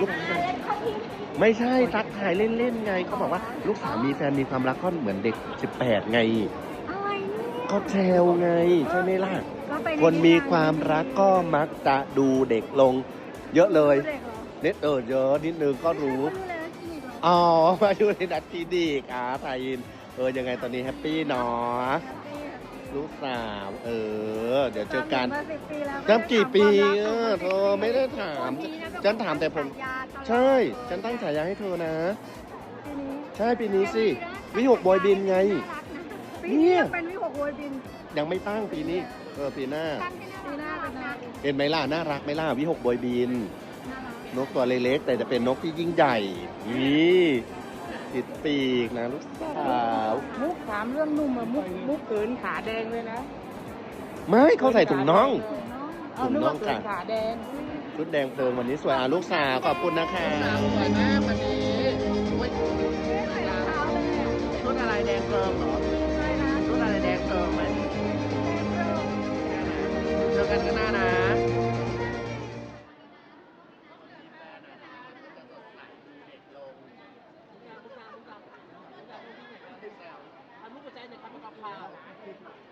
ลูกไม่ใช่ทักทายเล่นๆไงเขาบอกว่าลูกสาวมีแฟนมีความรักก็เหมือนเด็ก 18 ไงอะไรเนี่ยก็แซวไงใช่ไหมล่ะก็ไปใคนมีความรักก็มักจะดูเด็กลง เยอะเลยเด็กเหรอเน็ตเออเยอะนิดนึงก็รู้เขาดูแลคลินิกเหรออ๋อมาอยู่ในนัดคลินิกอะไทยอินเออยังไงตอนนี้แฮปปี้เนาะ ลูกสาว เออ เดี๋ยวเจอกัน มาสิบปีแล้วจำกี่ปีไม่เอได้อเธอไม่ได้ถามคนนี้ะฉันถามแต่ผมฉายาตลอดใช่ ฉันตั้งฉายาให้เธอนะปีนี้ใช่ปีนี้สิ วิหกบอยบินไง ปีนี้ยังเป็นวิหกโวยบิน ยังไม่ตั้งปีนี้ เออปีหน้า ปีหน้าเป็นนาเห็นไหมล่ะ น่ารักไหมล่ะวิหกบอยบินน่ารักนกตัวเล็กๆแต่จะเป็นนกที่ยิ่งใหญ่นี่ ติดปีกนะลูกสาวมุกถามเรื่องนุ่มอะมุกมุกเกินขาแดงเลยนะไม่เขาใส่ถุงน่อง เอานึกว่าเกินขาแดงชุดแดงเพลิงวันนี้สวยอะลูกสาวขอบคุณนะคะสวยมากวันนี้ชุดอะไรแดงเพลิงเหรอชุดอะไรแดงเพลิงไหมเจอกันข้างหน้านะ Hoa quả.